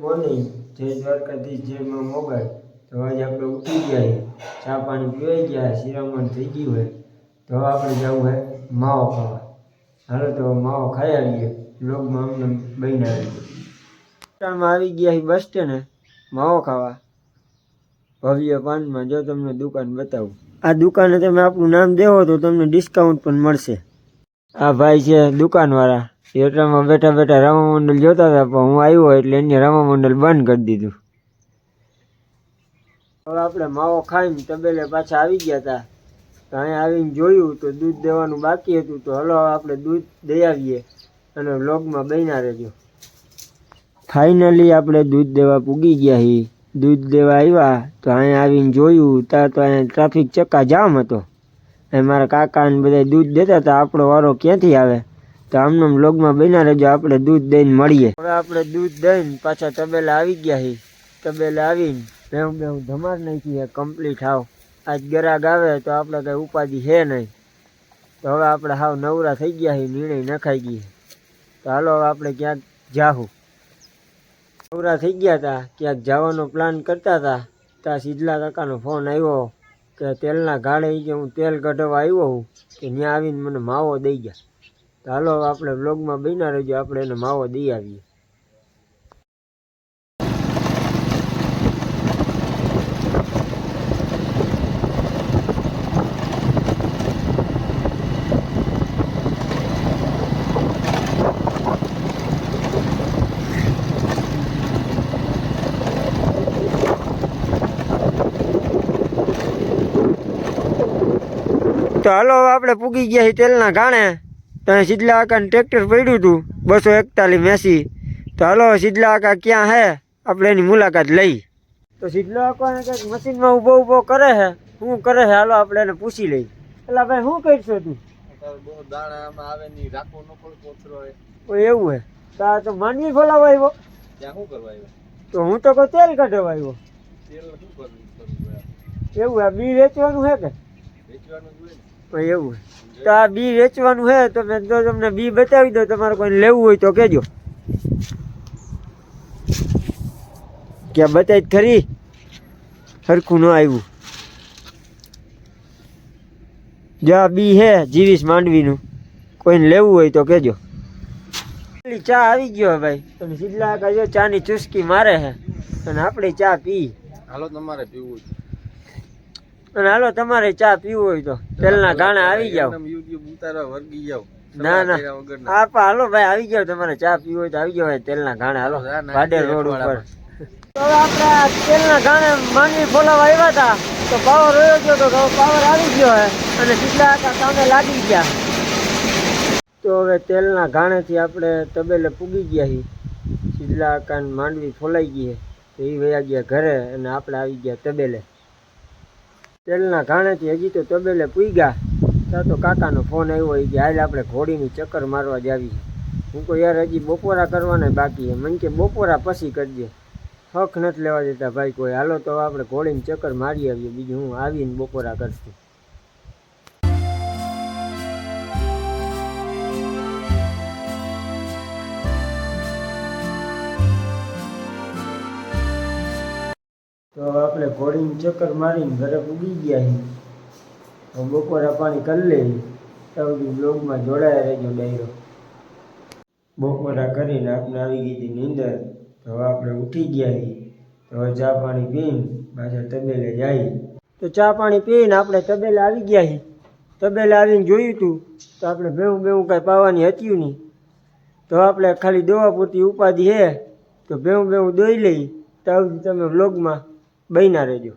Morning જય દ્વારકાધીશ જય માં તો આજે આપણે ઉઠી ગયા. ચા પાણી પીવાઈ ગયા, શિરામણ થઈ ગયું હોય તો આપણે જવું હોય માવો ખાવા. હાલો તો માવો ખાઈ આવીએ. લોકમાં અમને બહીને આવી ગયો આવી ગયા બસ સ્ટેન્ડે માવો ખાવા. ભવ્ય પાનમાં જો તમને દુકાન બતાવું. આ દુકાને તમે આપણું નામ દેવો તો તમને ડિસ્કાઉન્ટ પણ મળશે. આ ભાઈ છે દુકાનવાળા. થિયેટરમાં બેઠા બેઠા રામા મંડળ જોતા હતા, પણ હું આવ્યો એટલે એને રામા મંડળ બંધ કરી દીધું. હવે આપણે માવો ખાઈને તબેલે પાછા આવી ગયા હતા તો અહીંયા આવીને જોયું તો દૂધ દેવાનું બાકી હતું, તો હલો આપણે દૂધ દઈ આવીએ અને વ્લોગમાં બન્યા રહેજો. ફાઇનલી આપણે દૂધ દેવા પૂગી ગયા છીએ દૂધ દેવા આવ્યા તો અહીંયા આવીને જોયું, ત્યાં તો અહીંયા ટ્રાફિક ચક્કા જામ હતો. એ મારા કાકા ને બધા દૂધ દેતા હતા, આપણો વારો ક્યાંથી આવે? તો આમને વ્લોગમાં બન્યા રહેજો, આપણે દૂધ દઈને મળીએ. હવે આપણે દૂધ દઈને પાછા તબેલા આવી ગયા છીએ તબેલા આવીને ભેવું ભેવું ધમાર નાખી છે કમ્પ્લીટ હાવ. આજ ગરાગ આવે તો આપણે કઈ ઉપાધિ છે નહીં. તો હવે આપણે હાવ નવરા થઈ ગયા છીએ નિર્ણય નખાઈ ગઈ તો હાલો હવે આપણે ક્યાંક જાહું. નવરા થઈ ગયા હતા ક્યાંક જવાનો પ્લાન કરતા હતા ત્યાં સિદ્ધલા કાકાનો ફોન આવ્યો કે તેલના ગાળે હું તેલ કઢવા આવ્યો હું, કે ત્યાં આવીને મને માવો દઈ ગયા. તો હાલો આપણે બ્લોગમાં બન્યા રહેજો. આપણે એને માવો દઈ આવીએ. તો હાલો, આપણે પૂગી ગયા છે તેલના ઘાણે. ત્યાં સિદલા કાકાને ટ્રેક્ટર પડ્યું હતું બસો એકતાલીસ મેસી. તો હાલો સિદલા કાકા ક્યાં હે? આપણે એની મુલાકાત લઈ. તો સિદ્ધલા આકાને કંઈક મશીનમાં ઊભો ઊભો કરે છે શું કરે છે હાલો આપણે એને પૂછી લઈ એટલે ભાઈ શું કરશો તું? એવું હે? તો તો માનવી ખોલાવા આવ્યો. શું કરવા આવ્યો? તો હું તો કોઈ તેલ કાઢવા આવ્યો. તેલ શું કરવું? કરવું એવું હે બી વેચવાનું હે કે? વેચવાનું જ હોય ને. તો એવું તો આ બી વેચવાનું હે, તો મેં તો તમને બી બતાવી દો તમારે કોઈ લેવું હોય તો કહેજો કે બતાવી ખરી? સરખું ન આવ્યું. જો આ બી હે જીવીશ માંડવીનું. કોઈને લેવું હોય તો કહેજો ચા આવી ગયો ભાઈ. અને સિદ્ધલા ચા ની ચુસ્કી મારે છે અને આપણે ચા પી. હાલો, તમારે પીવું છે. અને હાલો તમારે ચા પીવું હોય તો. તેલના ગાણા આવી જાવ યુટ્યુબ ઉતારવા વર્ગી જાવ ના ના. આ પા હા પણ હાલો ભાઈ આવી જાવ તમારે ચા પીવું હોય તો આવી જાવ તેલના ગાણે હાલો. ભાડે રોડ ઉપર. તો આપણે તેલના ગાણે માંડવી ફોલાવા આવ્યા હતા. તો પાવર રહ્યો ગયો તો પાવર આવી ગયો હે. અને કેટલા હતા સામે લાગી ગયા. તો હવે તેલના ગાણેથી આપણે તબેલે પૂગી ગયા છીએ સીધલા આકાન માંડવી ફોલાઈ ગઈ તો એ વયા ગયા ઘરે અને આપણે આવી ગયા તબેલે. તેલના ઘાણેથી હજી તો તબેલે પૂગ્યા ત્યાં તો કાકાનો ફોન આવ્યો એ કે હાલ આપણે ઘોડીની ચક્કર મારવા જાવી હું કહું, યાર, હજી બપોરા કરવાના બાકી છે. મને કે, બપોરા પછી કરજે. હક નથી લેવા દેતા ભાઈ કોઈ. હાલો, તો આપણે ઘોડીની ચક્કર મારી આવીએ. બીજું હું આવીને બપોરા કરશું. ઘોડીની ચક્કર મારીને ઘરે પૂગી ગયા બપોરા પાણી કરી ત્યાં સુધી બ્લોગમાં જોડાયા રહેજો ડાયરો. બપોરા કરીને આપણે આવી ગઈ હતી નીંદર. તો હવે આપણે ઉઠી ગયા તો હવે ચા પાણી પીને પાછા તબેલે જાય. તો ચા પાણી પીને આપણે તબેલે આવી ગયા છીએ. તબેલે આવીને જોયું હતું તો આપણે ભેવું ભેવું કાંઈ પાવાની હતી નહીં. તો આપણે ખાલી દવા પૂરતી ઉપાધિ છે. તો ભેવું ભેવું દોઈ લઈ. તો તમે વ્લોગમાં બન્યા રહેજો.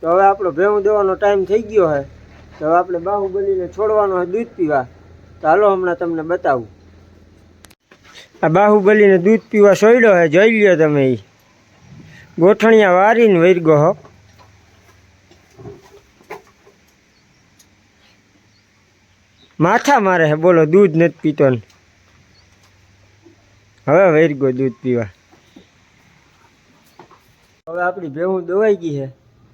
તો હવે આપણો ભેવું દેવાનો ટાઈમ થઈ ગયો છે તો હવે આપણે બાહુબલીને છોડવાનો છે દૂધ પીવા. તો હાલો હમણાં તમને બતાવું. આ બાહુબલીને દૂધ પીવા સોયડો છે જોઈ લ્યો તમે એ ગોઠણિયા વારીને વૈરગો હો. માથા મારે છે બોલો દૂધ નથી પીતો ને હવે વૈરગો દૂધ પીવા. હવે આપણી ભેહું દવાઈ ગઈ છે.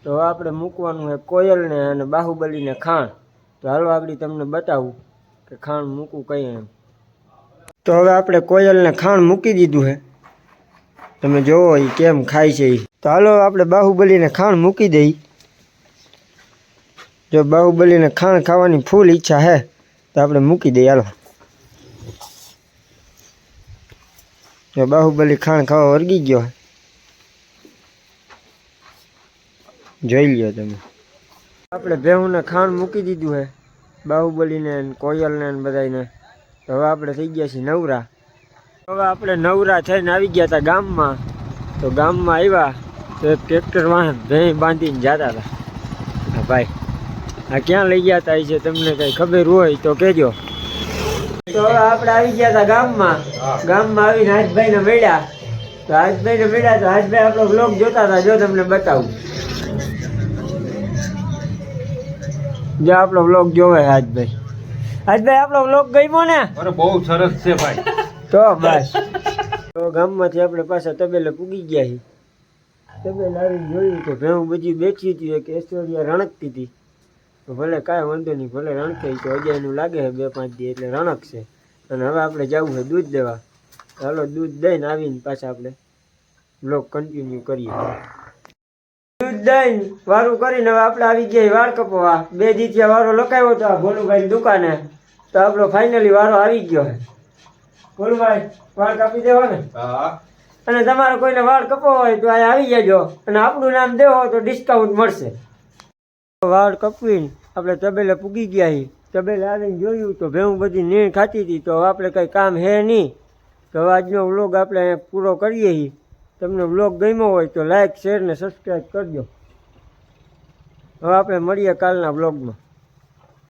તો હવે આપણે મૂકવાનું છે કોયલને અને બાહુબલીને ખાણ. તો હાલો આગળ તમને બતાવું કે ખાણ મૂકવું કઈ એમ. તો હવે આપણે કોયલને ખાણ મૂકી દીધું છે. તમે જોવો એ કેમ ખાય છે એ તો હાલો આપણે બાહુબલીને ખાણ મૂકી દઈ. જો બાહુબલીને ખાણ ખાવાની ફૂલ ઈચ્છા હે તો આપણે મૂકી દઈએ. હાલો. જો બાહુબલી ખાણ ખાવા વર્ગી ગયો જોઈ લ્યો તમે. આપણે ભેહુંને ખાણ મૂકી દીધું હે, બાહુબલીને કોયલને બધાને હવે આપણે થઈ ગયા છીએ નવરા. હવે આપણે નવરા થઈને આવી ગયા હતા ગામમાં. તો ગામમાં આવ્યા તો એક ટ્રેક્ટરમાં ભેં બાંધીને જતા હતા હા ભાઈ, આ ક્યાં લઈ ગયા હતા છે તમને કંઈ ખબર હોય તો કહેજો. તો હવે આપણે આવી ગયા હતા ગામમાં. ગામમાં આવીને હાજભાઈને મળ્યા. તો હાજભાઈને મળ્યા તો હાજભાઈ આપણો બ્લોગ જોતા હતા જો તમને બતાવું. જો આપણો બ્લોગ જોવે હાજભાઈ હાજભાઈ આપણો બ્લોગ ગમ્યો ને? અરે બહુ સરસ છે ભાઈ. તો બસ. તો ગામમાંથી આપણે પાછા તબેલે પૂગી ગયા છીએ. તબેલે આવી જોયું તો ભેહું બધી બેઠી હતી એક એશ્વર્યા રણકતી હતી તો ભલે કાંઈ વાંધો નહીં ભલે રણકે તો અજાયનું લાગે છે બે પાંચ દી એટલે રણકશે અને હવે આપણે જવું છે દૂધ દેવા. ચાલો દૂધ દઈને આવીને પાછા આપણે બ્લોગ કન્ટિન્યુ કરીએ. દૂધ વારું કરીને હવે આપણે આવી ગયા વાળ કપવા. બે દીથિયા વારો લખાયો હતો ભોલુભાઈ દુકાને. તો આપણો ફાઇનલી વારો આવી ગયો છે. ભોલુભાઈ વાળ કાપી દેવો ને? અને તમારે કોઈને વાળ કપવો હોય તો અહીંયા આવી જજો. અને આપણું નામ દેવો તો ડિસ્કાઉન્ટ મળશે. વાળ કપવીને આપણે તબેલે પૂગી ગયા છીએ. તબેલે આવીને જોયું તો ભેવું બધી નીણ ખાતી હતી. તો આપણે કંઈ કામ હે નહીં. તો આજનો વ્લોગ આપણે પૂરો કરીએ છીએ. તમને વ્લોગ ગમ્યો હોય તો લાઈક શેર ને સબસ્ક્રાઈબ કરજો. હવે આપણે મળીએ કાલના વ્લોગમાં